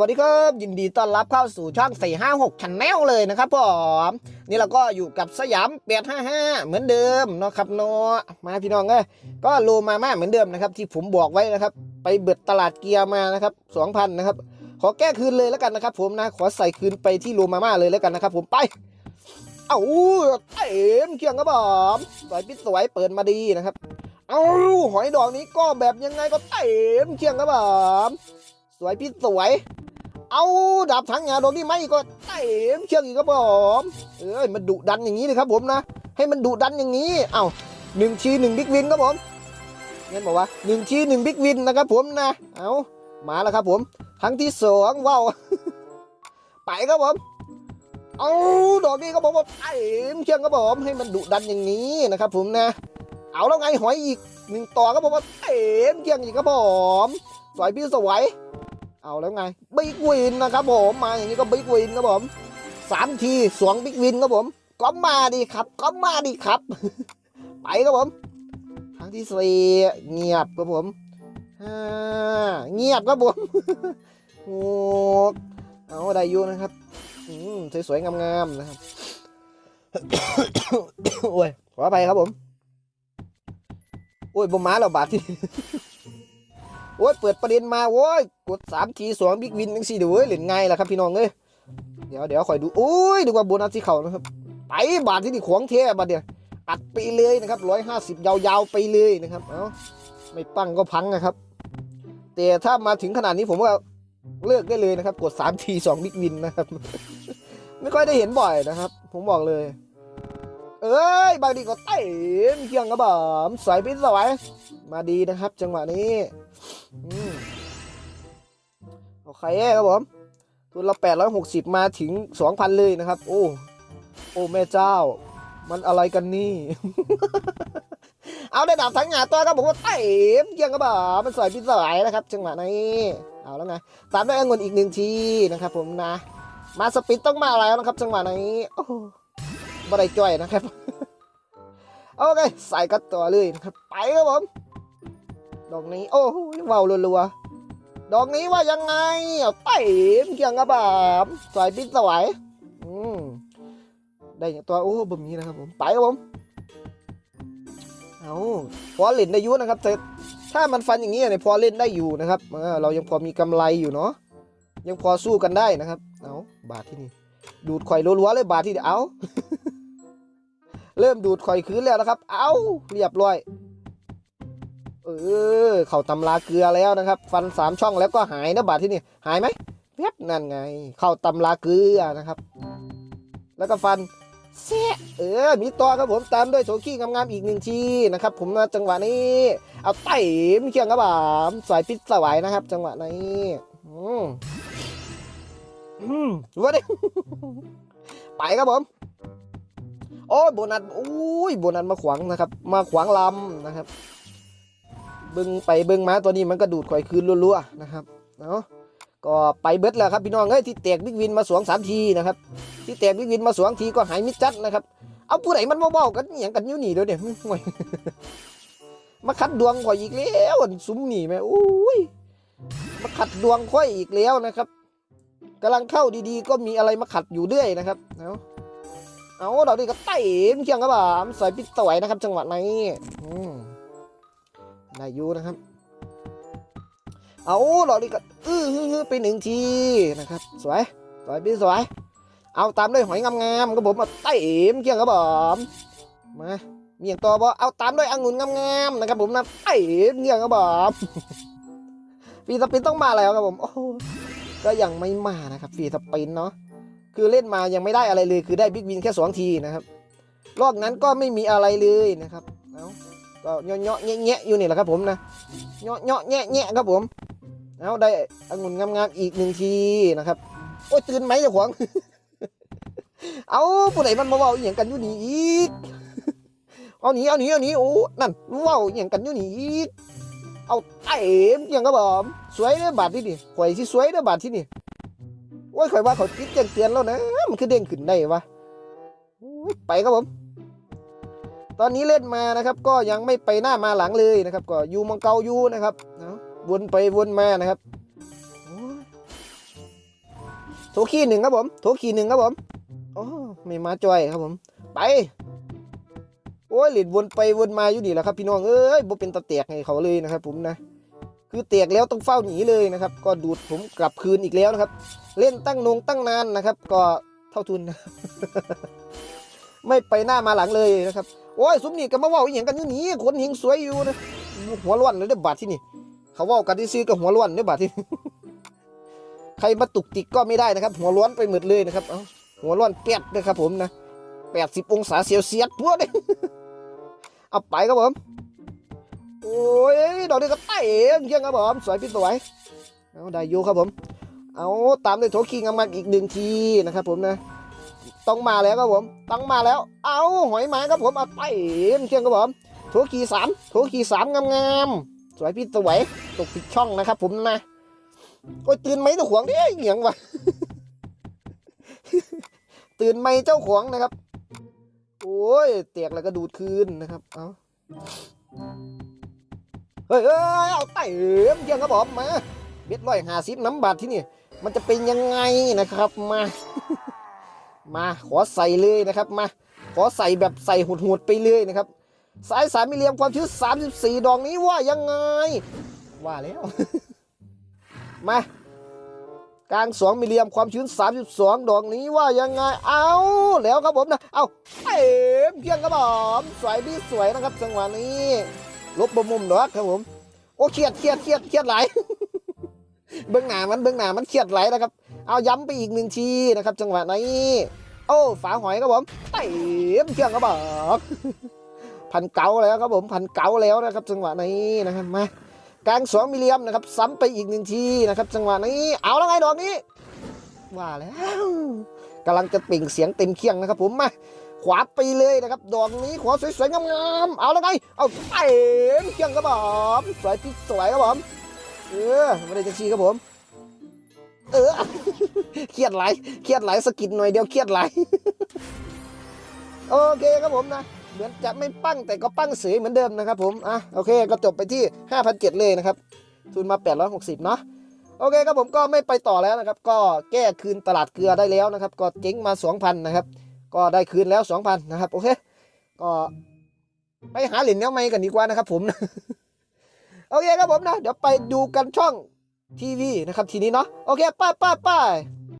วัสดีครับ ยินดีต้อนรับเข้าสู่ช่อง 456 Channel เลยนะครับผมนี่เราก็อยู่กับสยาม855 เหมือนเดิมเนาะครับเนาะมาพี่น้องเอ้ยก็โลมาม่าเหมือนเดิมนะครับ ที่ผมบอกไว้นะครับ ไปเบิดตลาดเกียร์มานะครับ2,000นะครับ ขอแก้คืนเลยแล้วกันนะครับ ผมนะขอใส่คืนไปที่โลมาม่าเลยแล้วกันนะครับ ผมไปเอ้าเต็มเคียงครับผมสวยพิสวยเปิดมาดีนะครับ เอ้าหอยดอกนี้ก็แบบยังไงก็เต็มเคียงครับผมสวยพี่สวย เอาดาบทั้งงานดอกนี้ไม่ก็เต็มเชือกอีกครับผมเอ้ยมันดุดันอย่างนี้เลยครับผมนะ ให้มันดุดันอย่างนี้เอาหนึ่งชีหนึ่งบิ๊กวินครับผมเงี้ยบอกว่าหนึ่งชีหนึ่งบิ๊กวินนะครับผมนะเอามาแล้วครับผม ครั้งที่สองว้าวไปครับผมเอาดอกนี้ก็บอกว่าเต็มเชือกครับผมให้มันดุดันอย่างนี้นะครับผมนะ เอาแล้วไงหอยอีกหนึ่งต่อก็บอกว่าเต็มเชือกอีกครับผมสวยพี่สวย เอาแล้วไงบิ๊กวินนะครับผมมาอย่างนี้ก็บิ๊กวินครับผมสามทีสวงบิ๊กวินครับผมก็มาดีครับก็มาดีครับ ไปครับผมครั้งที่สี่เงียบครับผมห้าเงียบครับผมหกเอาได้อยู่นะครับอืมสวยๆงามๆนะครับโอ้ยขออภัยครับผมโอ้ยบมมาแล้วบาทที่ โอ้ยเปิดประเด็นมาโว้ยกดสามทีสองบิ๊กวินทั้งสี่เดี๋ยวเว้ยเหรียญไงล่ะครับพี่น้องเอ้ยเดี๋ยวเดี๋ยวคอยดูโอ้ยดูว่าโบนัสที่เขานะครับไปบาทที่นี่ของเทบาทเดียวอัดไปเลยนะครับร้อยห้าสิบยาวๆไปเลยนะครับเอ้าไม่ปังก็พังนะครับ แต่ถ้ามาถึงขนาดนี้ผมว่าเลิกได้เลยนะครับ กดสามทีสองบิ๊กวินนะครับ ไม่ค่อยได้เห็นบ่อยนะครับ ผมบอกเลย เอ้ยบางทีก็เต็มเคียงกระบอกสวยพิษสวยมาดีนะครับ จังหวะนี้ โอเคครับผม ทุนละแปดร้อยหกสิบมาถึงสองพันเลยนะครับ โอ้ โอ้แม่เจ้า มันอะไรกันนี่ เอาได้ดาบทั้งงาตัวครับผมว่าเต็มเกียงกระบอกมันสวยพิสวยนะครับจังหวะนี้เอาแล้วไงตามด้วยองุ่นอีกหนึ่งทีนะครับ ผมนะ มาสปิดต้องมาแล้วนะครับ จังหวะนี้โอ้บได้จ่อยนะครับโอเคใส่กัดตัวเลยนะครับ ไปครับผม ดอกนี้ โอ้ยเว้าวรัวๆ ดอกนี้ว่ายังไงเอาเต็มเกียงกระบามสวยปิดสวยอืมได้อย่างตัว โอ้แบบนี้นะครับผมไปครับผม เอาพอเล่นได้ยุนะครับแต่ถ้ามันฟันอย่างนี้เนี่ยพอเล่นได้อยู่นะครับเรายังพอมีกำไรอยู่เนาะยังพอสู้กันได้นะครับ เอาบาทที่นี่ ดูดข่อยรัวๆเลยบาทที่นี่เอาเริ่มดูดข่อยคืนแล้วนะครับ เอาเรียบร้อย เออ เข่าตำราเกลือแล้วนะครับ ฟันสามช่องแล้วก็หายนะบาทที่นี่ หายไหมเพ็บนั่นไง เข้าตำราเกลือนะครับ แล้วก็ฟันเสียเออ มีตัวครับผมตามด้วยโชกี้งามๆอีกหนึ่งทีนะครับ ผมจังหวะนี้ เอาไต่มเคียงครับผมสายพิษสวายนะครับ จังหวะนี้อืมอืมว่าดิไปครับผมโอ้ยโบนัสอุ้ยโบนัสมาขวางนะครับ มาขวางลำนะครับ เบิ้งไปเบิ้งมาตัวนี้มันก็ดูดข่อยคืนรัวๆนะครับเนาะก็ไปเบิดแล้วครับพี่น้องเอ้ยที่แตกบิ๊กวินมาสวงสามทีนะครับที่แตกบิ๊กวินมาสวงทีก็หายมิดจัดนะครับ เอาผู้ใดมันเบ้ากันอย่างกันอยู่นี่เดี๋ยวเนี่ยห่วยมาขัดดวงข่อยอีกแล้วซุ้มนี่แม่อุ้ยมาขัดดวงข่อยอีกแล้วนะครับกำลังเข้าดีๆ ก็มีอะไรมาขัดอยู่เรื่อยนะครับเอาเอาดอกนี้ก็เต็มเคียงครับผมสวยปิดสวยนะครับ จังหวะนี้อืม ได้ยูนะครับ เอาดอกนี้ก็อื้อฮือฮือไปหนึ่งทีนะครับ สวย สวยพี่สวย เอาตามด้วยหอยงามๆครับผมมาเต็มเคียงครับผมมามีอย่างต่อบ่เอาตามด้วยองุ่นงามๆนะครับผมนะเต็มเคียงครับผมฟีสปินต้องมาแล้วครับผมโอ้โหก็ยังไม่มานะครับฟีสปินเนาะคือเล่นมายังไม่ได้อะไรเลย คือได้บิ๊กวินแค่สองทีนะครับรอบนั้นก็ไม่มีอะไรเลยนะครับเอา ก็เนาะๆแงะอยู่นี่แหละครับผมนะเนาะเนาะแงะแงะครับผมเอาได้องุ่นงามๆอีกหนึ่งทีนะครับโอ้ยตื่นไหมเจ้าของเอาผู้ใดมันมาเว้าอหย่างกันอยู่นี่อีกเอาหนีเอาหนีเอาหนีโอ้นั่นเว้าอหย่างกันอยู่นี่อีกเอาเต็มอย่างครับผมสวยเด้อบาทที่นี่ข่อยสิสวยเด้อบาทที่นี่โอ้ยข่อยว่าเขาติดเตือนแล้วนะมันคือเด้งขึ้นได้วะไปครับผม ตอนนี้เล่นมานะครับ ก็ยังไม่ไปหน้ามาหลังเลยนะครับ ก็อยู่มังเกาอยู่นะครับนะวนไปวนมานะครับโถขี้หนึ่งครับผมโถขี้หนึ่งครับผมโอ้ไม่มาจอยครับผม ไปโอ้ยหลิดวนไปวนมาอยู่ดีแหละครับ พี่น้องเอ้ยบ่เป็นตะเตียกให้เขาเลยนะครับ ผมนะคือเตียกแล้วต้องเฝ้าหนีเลยนะครับ ก็ดูดผมกลับคืนอีกแล้วนะครับ เล่นตั้งนงตั้งนานนะครับ ก็เท่าทุนนะไม่ไปหน้ามาหลังเลยนะครับ โอ้ยสุมนี่ก็มาเว่าอีหยังกันอยู่นี่คนหิงสวยอยู่นะหัวล้วนเลยเด้อบาดที่นี่ เขาเว่ากันที่ซื้อกับหัวล้วนเด้อบาดที่ใครมาตุกติกก็ไม่ได้นะครับ หัวล้วนไปหมดเลยนะครับเอ้าหัวล้วนเปียดเลยครับผมนะแปดสิบองศาเซลเซียสพวกนี้เอาไปครับผมโอ้ยดอกนี้ก็เตะเยี่ยงครับผมสวยพี่สวยเอาได้อยู่ครับผม เอาตามด้วยโถคิงงามๆอีกหนึ่งทีนะครับผมนะ ต้องมาแล้วครับผมต้องมาแล้ว เอาหอยหมาครับผมเอาไปเชียงครับผมโถขีสามโถขีสามงามๆสวยพี่สวยตกผิดช่องนะครับ ผมนะโอ้ยตื่นไหมเจ้าขวงเด้เหงียงวะตื่นไหมเจ้าขวงนะครับ โอ้ยเตียกแล้วก็ดูดคืนนะครับเอาเฮ้ยเอาไต่เชียงครับผมมาเบ็ดร้อยหาสิบน้ำบาทที่นี่ มันจะเป็นยังไงนะครับมา มาขอใส่เลยนะครับมาขอใส่แบบใส่หุดๆไปเลยนะครับ สายสามมิลลิเมความชื้น34 ดอกนี้ว่ายังไง ว่าแล้ว มากลาง2มิลลิเมความชื้น 32 ดอกนี้ว่ายังไง เอาแล้วครับผมนะ เอาเต็มเพียงครับผมสวยพี่สวยนะครับจังหวะนี้ลบบมุมดอกครับผม โอ้เครียดเครียดเครียดเครียดไหลเบื้องหน้ามันเบื้องหน้ามันเครียดไหลนะครับ เอาย้ำไปอีกหนึ่งทีนะครับ จังหวะนี้โอ้ฝาหอยครับผมเต็มเครื่องครับผมพันเก๋าแล้วครับผมพันเก๋าแล้วนะครับ จังหวะนี้นะครับมากลางสองมิลลิเมนะครับ ซ้ำไปอีกหนึ่งทีนะครับ จังหวะนี้ เอาแล้วไงดอกนี้ ว่าแล้วกำลังจะเปล่งเสียงเต็มเคียงนะครับผมมาขวาไปเลยนะครับ ดอกนี้ขวาสวยๆงามๆเอาแล้วไงเอาเต็มเคียงครับผมสวยที่สวยครับผมเออไม่ได้จะชี้ครับผม เออเครียดไหลเครียดไหลสะกิดหน่อยเดียวเครียดไหลโอเคครับผมนะเหมือนจะไม่ปั้งแต่ก็ปั้งเสยเหมือนเดิมนะครับผมอะโอเคก็จบไปที่ 5,700เลยนะครับทุนมา 860 เนาะโอเคครับผมก็ไม่ไปต่อแล้วนะครับ ก็แก้คืนตลาดเกลือได้แล้วนะครับ ก็เจ๊งมา 2,000 นะครับ ก็ได้คืนแล้ว 2,000 นะครับ โอเค ก็ไปหาเหรียญแนวใหม่กันดีกว่านะครับผม โอเคครับผมนะ เดี๋ยวไปดูกันช่อง ทีวีนะครับทีนี้เนาะโอเคไป้ายป้ายป้า